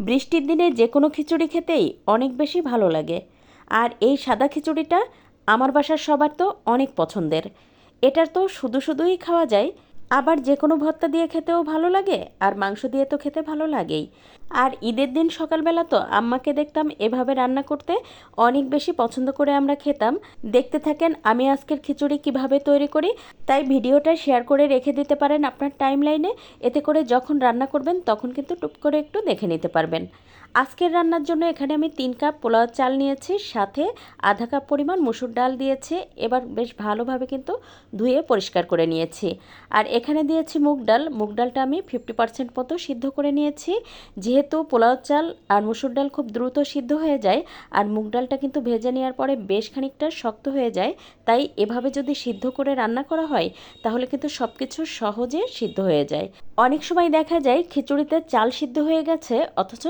বৃষ্টির দিনে যে কোনো খিচুড়ি খেতেই অনেক বেশি ভালো লাগে। আর এই সাদা খিচুড়িটা আমার বাসার সবার তো অনেক পছন্দের। এটার তো শুধু শুধুই খাওয়া যায় আবার যে কোনো ভর্তা দিয়ে খেতেও ভালো লাগে, আর মাংস দিয়ে তো খেতে ভালো লাগেই। আর ঈদের দিন সকালবেলা তো আম্মাকে দেখতাম এভাবে রান্না করতে অনেক বেশি পছন্দ করে আমরা খেতাম। দেখতে থাকেন আমি আজকের খিচুড়ি কীভাবে তৈরি করি, তাই ভিডিওটা শেয়ার করে রেখে দিতে পারেন আপনার টাইম লাইনে এতে করে যখন রান্না করবেন তখন কিন্তু টুপ করে একটু দেখে নিতে পারবেন। আজকের রান্নার জন্য এখানে আমি তিন কাপ পোলাও চাল নিয়েছি, সাথে আধা কাপ পরিমাণ মুসুর ডাল দিয়েছি। এবার বেশ ভালোভাবে কিন্তু ধুয়ে পরিষ্কার করে নিয়েছি। আর এখানে দিয়েছি মুগ ডাল। মুগ ডালটা আমি ফিফটি পার্সেন্ট মতো সিদ্ধ করে নিয়েছি। যেহেতু পোলাও চাল আর মুসুর ডাল খুব দ্রুত সিদ্ধ হয়ে যায়, আর মুগ ডালটা কিন্তু ভেজে নেওয়ার পরে বেশ খানিকটা শক্ত হয়ে যায়, তাই এভাবে যদি সিদ্ধ করে রান্না করা হয়, তাহলে কিন্তু সব কিছু সহজে সিদ্ধ হয়ে যায়। অনেক সময় দেখা যায় খিচুড়িতে চাল সিদ্ধ হয়ে গেছে, অথচ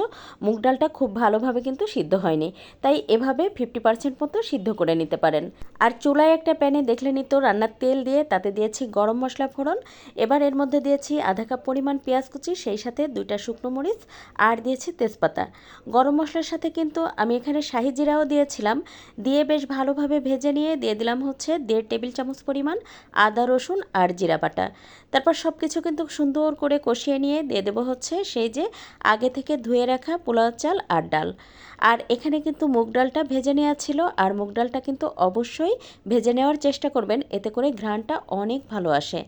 মুগ ডালটা খুব ভালোভাবে কিন্তু সিদ্ধ হয়নি, তাই এভাবে ফিফটি পার্সেন্ট মতো সিদ্ধ করে নিতে পারেন। আর চুলায় একটা প্যানে দেখলে নিত রান্নার তেল দিয়ে, তাতে দিয়েছি গরম মশলা ফোড়ন এবার এর মধ্যে দিয়েছি আধা কাপ পরিমাণ পেঁয়াজ কুচি, সেই সাথে দুইটা শুকনো মরিচ আর দিয়েছি তেজপাতা। গরম মশলার সাথে কিন্তু আমি এখানে শাহি জিরাও দিয়েছিলাম। দিয়ে বেশ ভালোভাবে ভেজে নিয়ে দিয়ে দিলাম হচ্ছে দেড় টেবিল চামচ পরিমাণ আদা, রসুন আর জিরা বাটা। তারপর সব কিছু কিন্তু সুন্দর করে কষিয়ে নিয়ে দিয়ে দেবো হচ্ছে সেই যে আগে থেকে ধুয়ে রাখা পোলাও চাল আর ডাল। আর এখানে কিন্তু মুগ ডালটা ভেজে নেওয়া ছিল আর মুগ ডালটা কিন্তু অবশ্যই ভেজে নেওয়ার চেষ্টা করবেন, এতে করে ঘ্রাণটা অনেক ভালো আসে।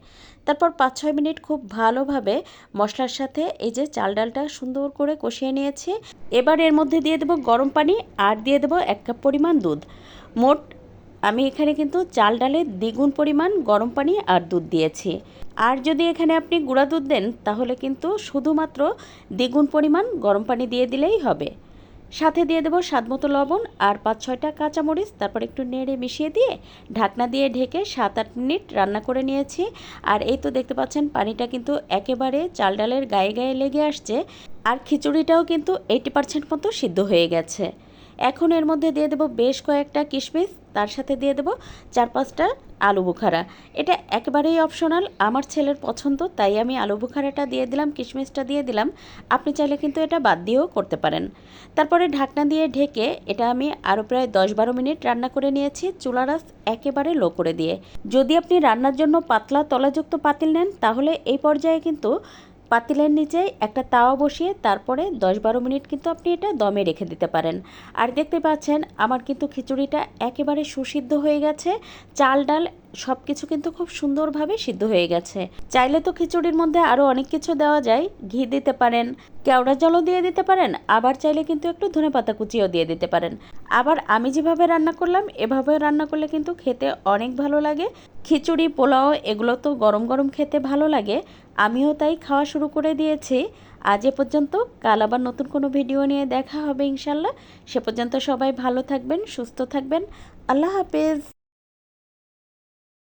তারপর পাঁচ ছয় মিনিট খুব ভালোভাবে মশলার সাথে এই যে চাল ডালটা সুন্দর করে কষিয়ে নিয়েছি। এবার এর মধ্যে দিয়ে দেবো গরম পানি আর দিয়ে দেবো এক কাপ পরিমাণ দুধ। মোট আমি এখানে কিন্তু চাল ডালে দ্বিগুণ পরিমাণ গরম পানি আর দুধ দিয়েছি। আর যদি এখানে আপনি গুঁড়া দুধ দেন, তাহলে কিন্তু শুধুমাত্র দ্বিগুণ পরিমাণ গরম পানি দিয়ে দিলেই হবে। সাথে দিয়ে দেবো স্বাদ মতো লবণ আর পাঁচ ছয়টা কাঁচামরিচ। তারপর একটু নেড়ে মিশিয়ে দিয়ে ঢাকনা দিয়ে ঢেকে সাত আট মিনিট রান্না করে নিয়েছি। আর এই তো দেখতে পাচ্ছেন, পানিটা কিন্তু একেবারে চাল ডালের গায়ে গায়ে লেগে আসছে। আর খিচুড়িটাও কিন্তু এইটি পার্সেন্ট মতো সিদ্ধ হয়ে গেছে। এখন এর মধ্যে দিয়ে দেবো বেশ কয়েকটা কিশমিশ, তার সাথে দিয়ে দেবো চার পাঁচটা আলু বুখারা। এটা একেবারেই অপশনাল আমার ছেলের পছন্দ, তাই আমি আলু বুখারাটা দিয়ে দিলাম, কিশমিশটা দিয়ে দিলাম। আপনি চাইলে কিন্তু এটা বাদ দিয়েও করতে পারেন। তারপরে ঢাকনা দিয়ে ঢেকে এটা আমি আরও প্রায় দশ বারো মিনিট রান্না করে নিয়েছি চুলা রাস একেবারে লো করে দিয়ে। যদি আপনি রান্নার জন্য পাতলা তলাযুক্ত পাতিল নেন, তাহলে এই পর্যায়ে কিন্তু পাতিলের নিচে একটা তাওয়া বসিয়ে তারপরে দশ বারো মিনিট কিন্তু আপনি এটা দমে রেখে দিতে পারেন। আর দেখতে পাচ্ছেন, আমার কিন্তু খিচুড়িটা একেবারে সুসিদ্ধ হয়ে গেছে। চাল ডাল সব কিছু কিন্তু খুব সুন্দরভাবে সিদ্ধ হয়ে গেছে। চাইলে তো খিচুড়ির মধ্যে আরও অনেক কিছু দেওয়া যায়। ঘি দিতে পারেন কেওড়া জলও দিয়ে দিতে পারেন, আবার চাইলে কিন্তু একটু ধনে পাতা কুচিও দিয়ে দিতে পারেন। আবার আমি যেভাবে রান্না করলাম এভাবে রান্না করলে কিন্তু খেতে অনেক ভালো লাগে। খিচুড়ি, পোলাও, এগুলো তো গরম গরম খেতে ভালো লাগে। আমিও তাই খাওয়া শুরু করে দিয়েছি। আজ এ পর্যন্ত, কাল আবার নতুন কোনো ভিডিও নিয়ে দেখা হবে ইনশাল্লাহ সে পর্যন্ত সবাই ভালো থাকবেন, সুস্থ থাকবেন। আল্লাহ হাফেজ।